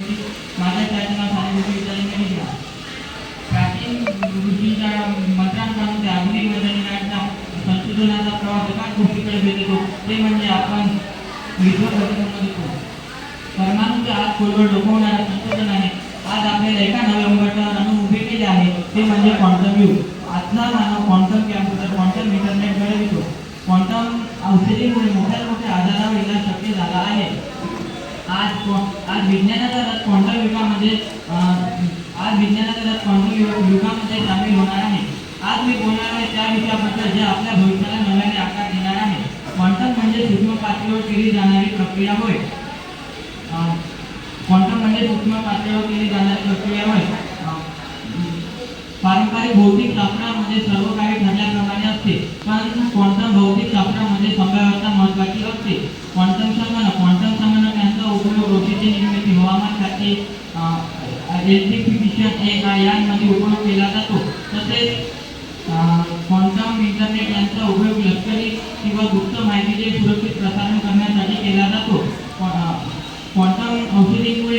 माझ्या प्राचीन ऋषींच्या ते आधुनिक संशोधनाचा प्रवास एकाच गोष्टीकडे भेटतो ते म्हणजे आपण विश्व प्रदर्शनामध्ये आज खोलवर डोकवणारं संशोधन आहे. आज आपल्याला एका नव्या उंबरठ्यावर उभे केले आहे. ते म्हणजे क्वांटम युग आजचा मानव क्वांटम कॅम्प क्वांटम इंटरनेट घडवितो क्वांटम औषधीमुळे मोठ्या मोठ्या आजारावर इलाज शक्य झाला आहे आज क्वा- आज विज्ञानाचा रथ क्वांटम युगामध्ये आज विज्ञानाचा रथ क्वांटम युगामध्ये सामील होणार आहे. आज मी बोलणार आहे त्या विषयाबद्दल जे आपल्या भविष्याला नव्याने आकार देणार आहे. क्वांटम म्हणजे सूक्ष्म पातळीवर केली जाणारी प्रक्रिया होय. क्वांटम म्हणजे सूक्ष्म पातळीवर केली जाणारी प्रक्रिया होय. पारंपरिक भौतिक शास्त्रामध्ये सर्व काही ठरल्याप्रमाणे असते. पण क्वांटम भौतिक शास्त्रामध्ये संभाव्यता महत्वाची असते. क्वांटम संगणक म्हणजे रोशीची हवामान खाते इलेक्ट्रिफिकेशन एक यांमध्ये उपयोग केला जातो. तसेच क्वांटम इंटरनेट यांचा उपयोग लष्करी किंवा गुप्त माहितीचे सुरक्षित प्रसारण करण्यासाठी केला जातो. क्वांटम औषधीमुळे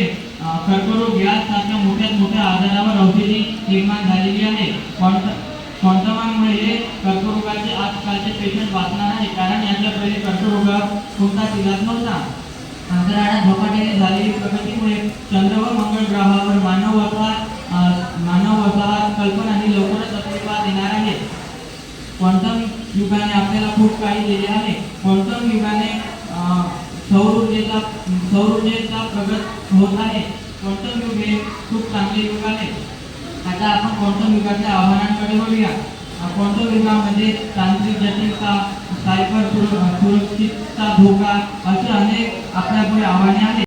कर्करोग यासारख्या मोठ्यात मोठ्या आजारावर औषधी निर्माण झालेली आहे. क्वांटमांमुळे कर्करोगाचे आजकालचे पेशंट वाचणार आहे. कारण याच्या पहिले कर्करोगावर कोणताच इलाज नव्हता. अंतराळात झपाट्याने झालेली चंद्रावर चंद्र व मंगळ ग्रहावर मानव वसाहत मानव वसाहत कल्पना ही लवकरच अस्तित्वात येणार आहे. क्वांटम युगाने आपल्याला खूप काही दिले आहे. क्वांटम युगाने अं, सौर ऊर्जेचा सौर ऊर्जेचा प्रगत होत आहे. क्वांटम युग हे खूप चांगले युग आहे. आता आपण क्वांटम युगाच्या आव्हानांकडे बघूया. क्वांटम युगामध्ये तांत्रिक जटिलता सायबर सुरक्षितता धोका असे अनेक आपल्यापुढे आव्हाने आहेत.